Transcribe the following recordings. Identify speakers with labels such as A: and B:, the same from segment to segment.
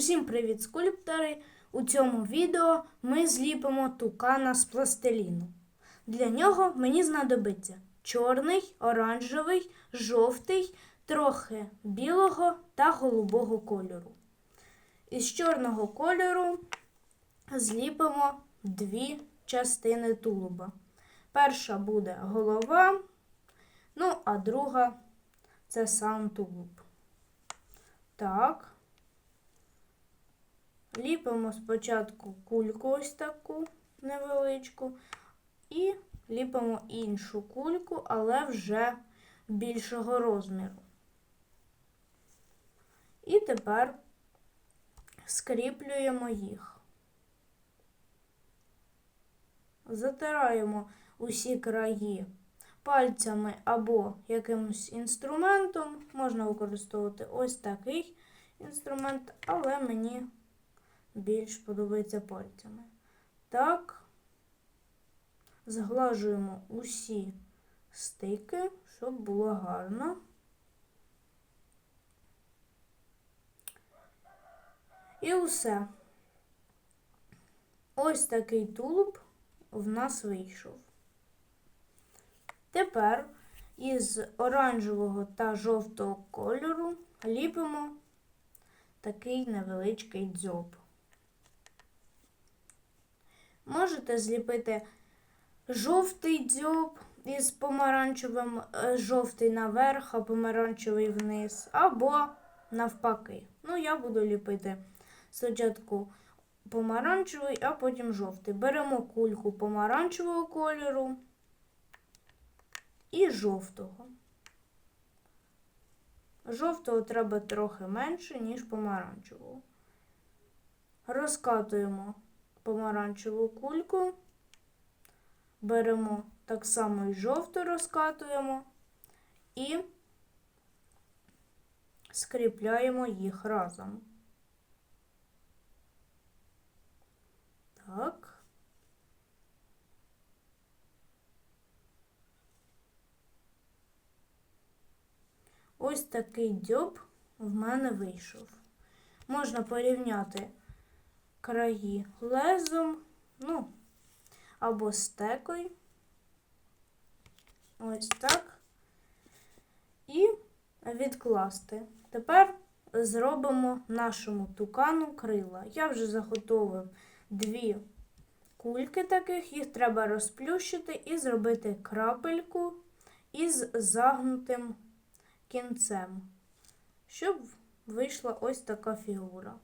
A: Усім привіт, скульптори! У цьому відео ми зліпимо тукана з пластиліну. Для нього мені знадобиться чорний, оранжевий, жовтий, трохи білого та голубого кольору. Із чорного кольору зліпимо дві частини тулуба. Перша буде голова, ну а друга це сам тулуб. Так. Ліпимо спочатку кульку ось таку невеличку, і ліпимо іншу кульку, але вже більшого розміру. І тепер скріплюємо їх. Затираємо усі краї пальцями або якимось інструментом. Можна використовувати ось такий інструмент, але мені більш подобається пальцями. Так, зглажуємо усі стики, щоб було гарно. І усе. Ось такий тулуб в нас вийшов. Тепер із оранжевого та жовтого кольору ліпимо такий невеличкий дзьоб. Можете зліпити жовтий дзьоб із помаранчевим е, жовтий наверх, а помаранчевий вниз, або навпаки. Ну, я буду ліпити спочатку помаранчевий, а потім жовтий. Беремо кульку помаранчевого кольору і жовтого. Жовтого треба трохи менше, ніж помаранчевого. Розкатуємо помаранчеву кульку, беремо так само і жовту розкатуємо і скріпляємо їх разом. Так. Ось такий дзьоб в мене вийшов. Можна порівняти краї лезом, ну, або стекою. Ось так. І відкласти. Тепер зробимо нашому тукану крила. Я вже заготовив дві кульки таких, їх треба розплющити і зробити крапельку із загнутим кінцем, щоб вийшла ось така фігура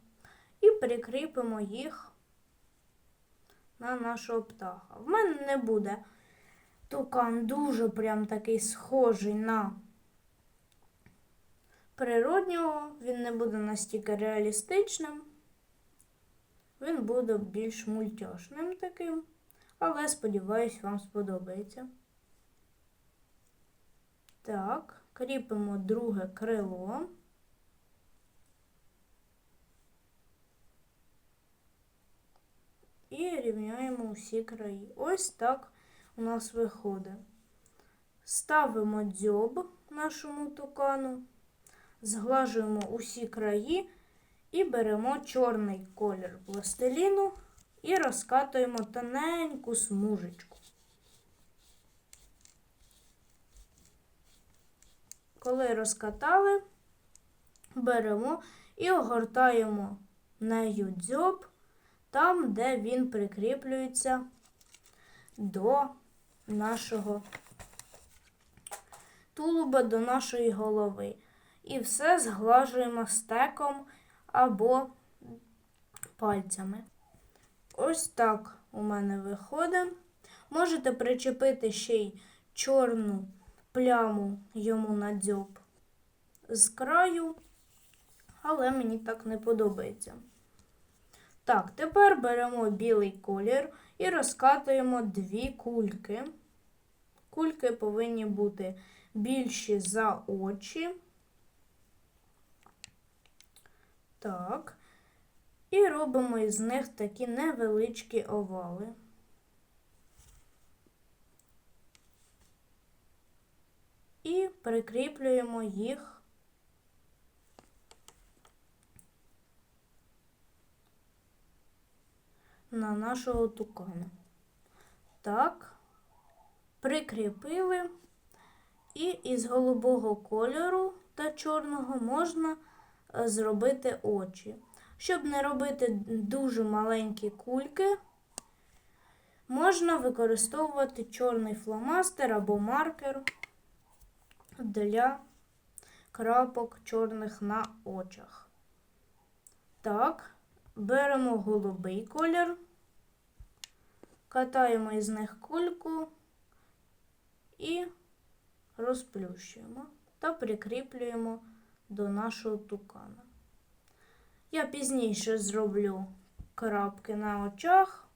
A: і прикріпимо їх на нашого птаха. В мене не буде тукан дуже прям такий схожий на природнього, він не буде настільки реалістичним, він буде більш мультяшним таким, але, сподіваюсь, вам сподобається. Так, кріпимо друге крило. І рівняємо усі краї. Ось так у нас виходить. Ставимо дзьоб нашому тукану, зглажуємо усі краї і беремо чорний колір пластиліну і розкатуємо тоненьку смужечку. Коли розкатали, беремо і огортаємо нею дзьоб там, де він прикріплюється до нашого тулуба, до нашої голови. І все зглажуємо стеком або пальцями. Ось так у мене виходить. Можете причепити ще й чорну пляму йому на дзьоб з краю, але мені так не подобається. Так, тепер беремо білий колір і розкатуємо дві кульки. Кульки повинні бути більші за очі. Так. І робимо із них такі невеличкі овали. І прикріплюємо їх на нашого тукана. Так, прикріпили. І із голубого кольору та чорного можна е, зробити очі. Щоб не робити дуже маленькі кульки, можна використовувати чорний фломастер або маркер для крапок чорних на очах. Так, беремо голубий колір, катаємо із них кульку і розплющуємо та прикріплюємо до нашого тукана. Я пізніше зроблю крапки на очах.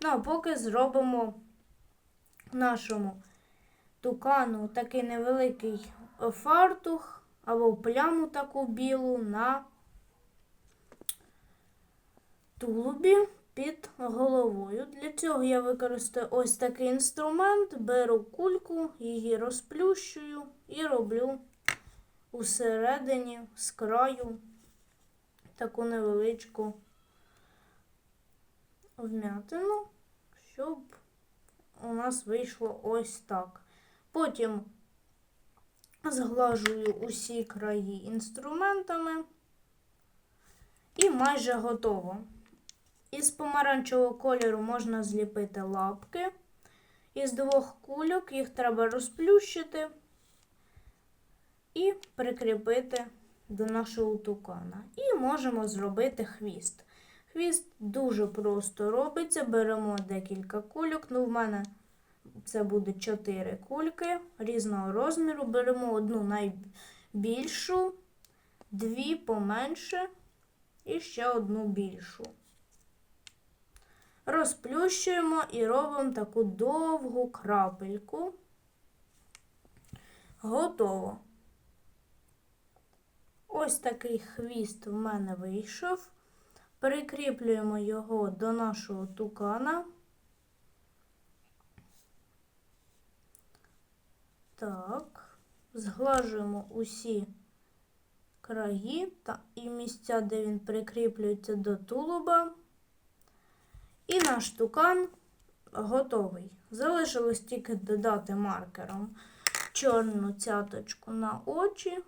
A: Ну, а поки зробимо нашому тукану такий невеликий фартух або пляму таку білу на тулубі під головою. Для цього я використаю ось такий інструмент, беру кульку, її розплющую і роблю усередині з краю таку невеличку вмятину, щоб у нас вийшло ось так. Потім зглажую усі краї інструментами і майже готово. Із помаранчевого кольору можна зліпити лапки. Із двох кульок їх треба розплющити і прикріпити до нашого тукана. І можемо зробити хвіст. Хвіст дуже просто робиться. Беремо декілька кульок. Ну, в мене це буде 4 кульки різного розміру. Беремо одну найбільшу, дві поменше і ще одну більшу. Розплющуємо і робимо таку довгу крапельку. Готово. Ось такий хвіст в мене вийшов. Прикріплюємо його до нашого тукана. Так, зглажуємо усі краї та і місця, де він прикріплюється до тулуба. І наш тукан готовий. Залишилось тільки додати маркером чорну цяточку на очі.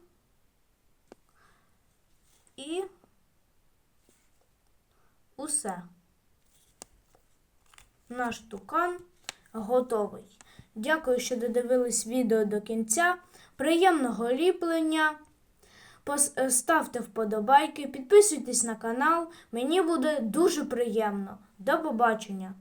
A: І усе. Наш тукан готовий. Дякую, що додивились відео до кінця. Приємного ліплення. Пос- Ставте вподобайки, підписуйтесь на канал. Мені буде дуже приємно. До побачення!